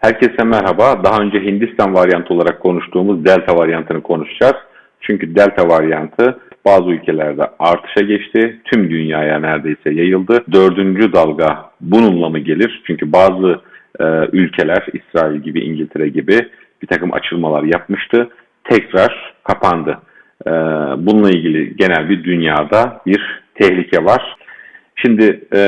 Herkese merhaba. Daha önce Hindistan varyantı olarak konuştuğumuz Delta varyantını konuşacağız. Çünkü Delta varyantı bazı ülkelerde artışa geçti. Tüm dünyaya neredeyse yayıldı. Dördüncü dalga bununla mı gelir? Çünkü bazı e, ülkeler, İsrail gibi, İngiltere gibi bir takım açılmalar yapmıştı. Tekrar kapandı. E, bununla ilgili genel bir dünyada bir tehlike var. Şimdi e,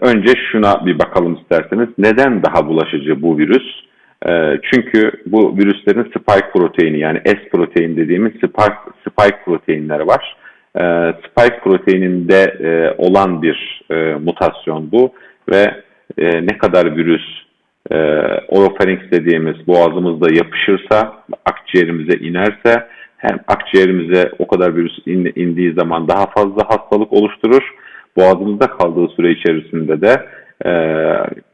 önce şuna bir bakalım isterseniz. Neden daha bulaşıcı bu virüs? E, çünkü bu virüslerin spike proteini yani S protein dediğimiz spike, spike proteinleri var. E, spike proteininde e, olan bir e, mutasyon bu ve e, ne kadar virüs e, oropharynx dediğimiz boğazımızda yapışırsa, akciğerimize inerse hem akciğerimize o kadar virüs in, indiği zaman daha fazla hastalık oluşturur boğazımızda kaldığı süre içerisinde de e,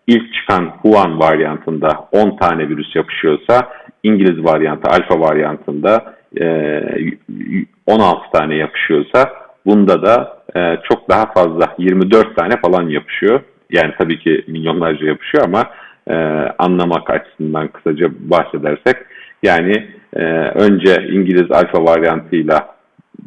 ilk çıkan Wuhan varyantında 10 tane virüs yapışıyorsa İngiliz varyantı alfa varyantında e, 16 tane yapışıyorsa bunda da e, çok daha fazla 24 tane falan yapışıyor. Yani tabii ki milyonlarca yapışıyor ama e, anlamak açısından kısaca bahsedersek yani e, önce İngiliz alfa varyantıyla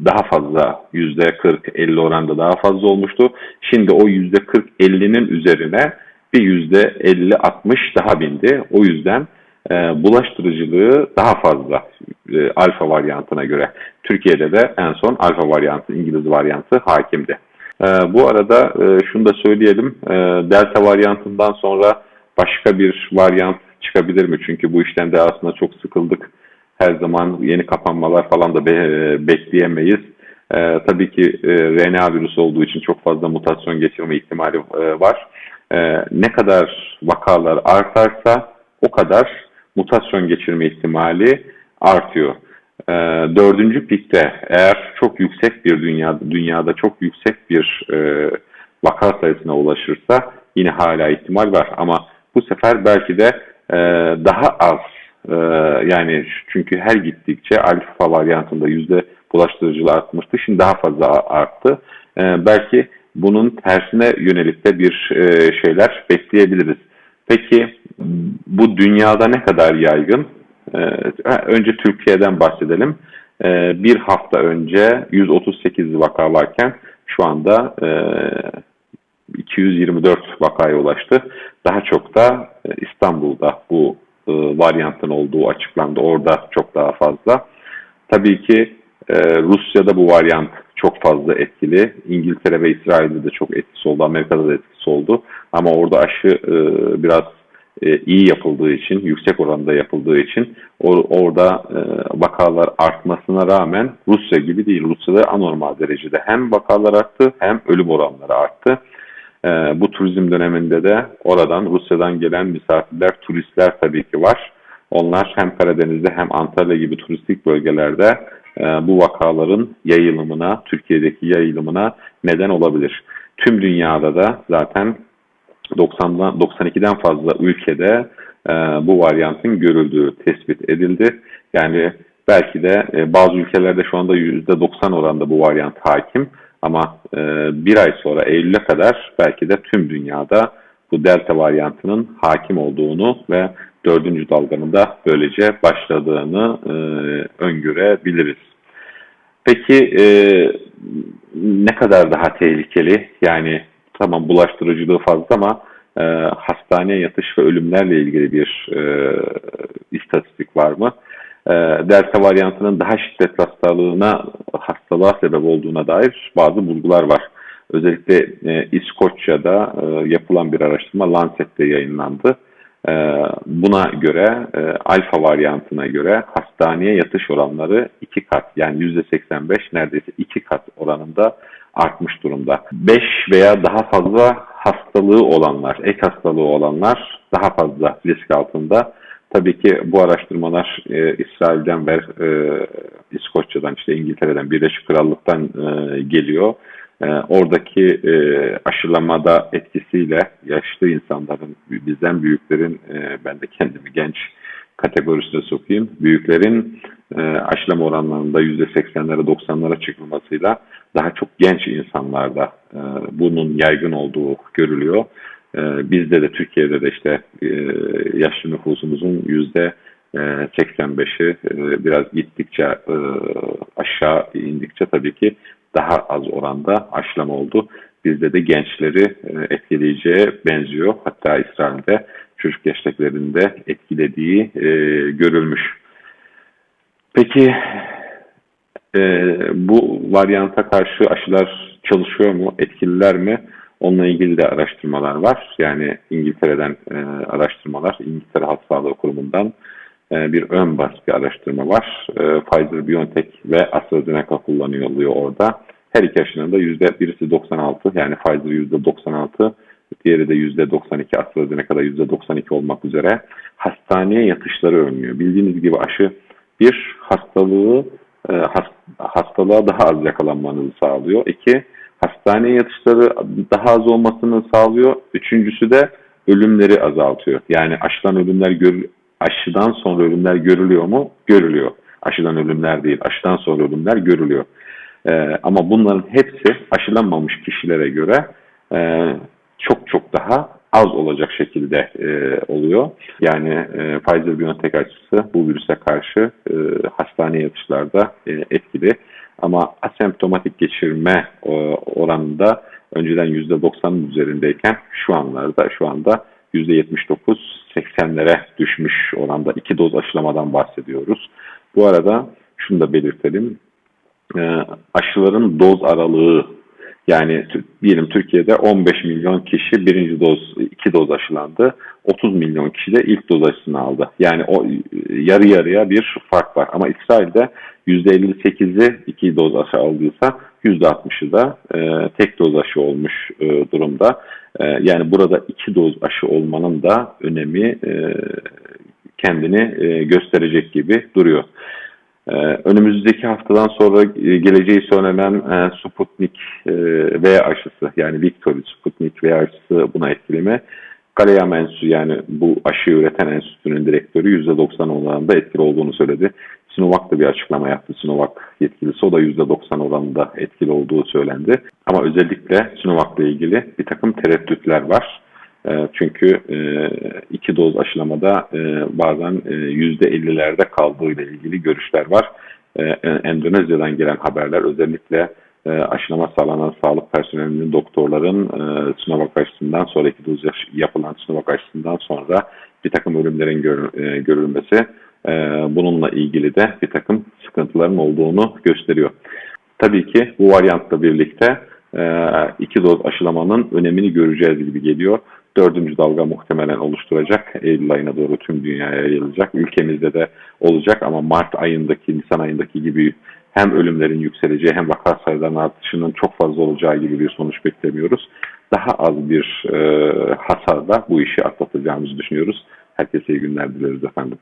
daha fazla yüzde 40-50 oranda daha fazla olmuştu. Şimdi o yüzde 40-50'nin üzerine bir yüzde 50-60 daha bindi. O yüzden e, bulaştırıcılığı daha fazla e, alfa varyantına göre. Türkiye'de de en son alfa varyantı, İngiliz varyantı hakimdi. E, bu arada e, şunu da söyleyelim. E, delta varyantından sonra başka bir varyant çıkabilir mi? Çünkü bu işten de aslında çok sıkıldık her zaman yeni kapanmalar falan da be, e, bekleyemeyiz. E, tabii ki e, RNA virüsü olduğu için çok fazla mutasyon geçirme ihtimali e, var. E, ne kadar vakalar artarsa o kadar mutasyon geçirme ihtimali artıyor. E, dördüncü pikte eğer çok yüksek bir dünya, dünyada çok yüksek bir e, vaka sayısına ulaşırsa yine hala ihtimal var. Ama bu sefer belki de e, daha az ee, yani çünkü her gittikçe alfa varyantında yüzde bulaştırıcılığı artmıştı. Şimdi daha fazla arttı. Ee, belki bunun tersine yönelik de bir e, şeyler bekleyebiliriz. Peki bu dünyada ne kadar yaygın? Ee, önce Türkiye'den bahsedelim. Bir hafta önce 138 vaka varken şu anda 224 e, vakaya ulaştı. Daha çok da e, İstanbul'da bu e, varyantın olduğu açıklandı. Orada çok daha fazla. Tabii ki e, Rusya'da bu varyant çok fazla etkili. İngiltere ve İsrail'de de çok etkisi oldu. Amerika'da da etkisi oldu. Ama orada aşı e, biraz e, iyi yapıldığı için, yüksek oranda yapıldığı için or, orada e, vakalar artmasına rağmen Rusya gibi değil. Rusya'da anormal derecede hem vakalar arttı hem ölüm oranları arttı. E, bu turizm döneminde de oradan Rusya'dan gelen misafirler, turistler tabii ki var. Onlar hem Karadeniz'de hem Antalya gibi turistik bölgelerde e, bu vakaların yayılımına, Türkiye'deki yayılımına neden olabilir. Tüm dünyada da zaten 90'dan 92'den fazla ülkede e, bu varyantın görüldüğü tespit edildi. Yani belki de e, bazı ülkelerde şu anda %90 oranda bu varyant hakim. Ama e, bir ay sonra Eylül'e kadar belki de tüm dünyada bu delta varyantının hakim olduğunu ve dördüncü dalganın da böylece başladığını e, öngörebiliriz. Peki e, ne kadar daha tehlikeli? Yani tamam bulaştırıcılığı fazla ama e, hastaneye yatış ve ölümlerle ilgili bir e, istatistik var mı? E, delta varyantının daha şiddetli hastalığına hastalığa sebep olduğuna dair bazı bulgular var. Özellikle e, İskoçya'da e, yapılan bir araştırma Lancet'te yayınlandı. E, buna göre e, alfa varyantına göre hastaneye yatış oranları iki kat yani %85 neredeyse iki kat oranında artmış durumda. 5 veya daha fazla hastalığı olanlar, ek hastalığı olanlar daha fazla risk altında. Tabii ki bu araştırmalar e, İsrail'den ve e, İskoçya'dan, işte İngiltere'den, Birleşik Krallık'tan e, geliyor. E, oradaki e, aşılamada etkisiyle yaşlı insanların, bizden büyüklerin, e, ben de kendimi genç kategorisine sokayım, büyüklerin e, aşılama oranlarında %80'lere 90'lara çıkılmasıyla daha çok genç insanlarda e, bunun yaygın olduğu görülüyor. E, bizde de Türkiye'de de işte e, yaşlı nüfusumuzun yüzde e, 85'i e, biraz gittikçe e, aşağı indikçe tabii ki daha az oranda aşılama oldu. Bizde de gençleri e, etkileyeceğe benziyor. Hatta İsrail'de çocuk yaştakilerinde etkilediği e, görülmüş. Peki e, bu varyanta karşı aşılar çalışıyor mu, etkililer mi? Onunla ilgili de araştırmalar var. Yani İngiltere'den e, araştırmalar, İngiltere Halk Sağlığı Kurumu'ndan e, bir ön baskı araştırma var. E, Pfizer, BioNTech ve AstraZeneca kullanılıyor orada. Her iki aşının da yüzde birisi 96 yani Pfizer yüzde 96, diğeri de yüzde 92 AstraZeneca'da yüzde 92 olmak üzere hastaneye yatışları önlüyor. Bildiğiniz gibi aşı bir hastalığı e, has- hastalığa daha az yakalanmanızı sağlıyor. İki hastaneye yatışları daha az olmasını sağlıyor. Üçüncüsü de ölümleri azaltıyor. Yani aşıdan ölümler gör, aşıdan sonra ölümler görülüyor mu? Görülüyor. Aşıdan ölümler değil, aşıdan sonra ölümler görülüyor. Ee, ama bunların hepsi aşılanmamış kişilere göre e, çok çok daha az olacak şekilde e, oluyor. Yani e, Pfizer-BioNTech aşısı bu virüse karşı e, hastane yatışlarda e, etkili. Ama asemptomatik geçirme e, oranında önceden %90'ın üzerindeyken şu anlarda şu anda %79-80'lere düşmüş oranda iki doz aşılamadan bahsediyoruz. Bu arada şunu da belirtelim. E, aşıların doz aralığı yani diyelim Türkiye'de 15 milyon kişi birinci doz, iki doz aşılandı. 30 milyon kişi de ilk doz aşısını aldı. Yani o e, yarı yarıya bir fark var. Ama İsrail'de %58'i iki doz aşı aldıysa %60'ı da e, tek doz aşı olmuş e, durumda. E, yani burada iki doz aşı olmanın da önemi e, kendini e, gösterecek gibi duruyor. Ee, önümüzdeki haftadan sonra e, geleceği söylenen e, Sputnik e, V aşısı yani Victory Sputnik V aşısı buna etkileme. Kaleyam Enstitüsü yani bu aşıyı üreten enstitünün direktörü %90 oranında etkili olduğunu söyledi. Sinovac da bir açıklama yaptı. Sinovac yetkilisi o da %90 oranında etkili olduğu söylendi. Ama özellikle Sinovac'la ilgili bir takım tereddütler var. E, Çünkü e, iki doz aşılamada e, bazen yüzde 50'lerde kaldığıyla ilgili görüşler var. Endonezya'dan gelen haberler özellikle aşılama sağlanan sağlık personelinin, doktorların Sinovac aşısından sonra iki doz yapılan Sinovac aşısından sonra bir takım ölümlerin gör- görülmesi bununla ilgili de bir takım sıkıntıların olduğunu gösteriyor. Tabii ki bu varyantla birlikte iki doz aşılamanın önemini göreceğiz gibi geliyor. Dördüncü dalga muhtemelen oluşturacak. Eylül ayına doğru tüm dünyaya yayılacak. Ülkemizde de olacak ama Mart ayındaki, Nisan ayındaki gibi hem ölümlerin yükseleceği hem vaka sayılarının artışının çok fazla olacağı gibi bir sonuç beklemiyoruz. Daha az bir e, hasarla bu işi atlatacağımızı düşünüyoruz. Herkese iyi günler dileriz efendim.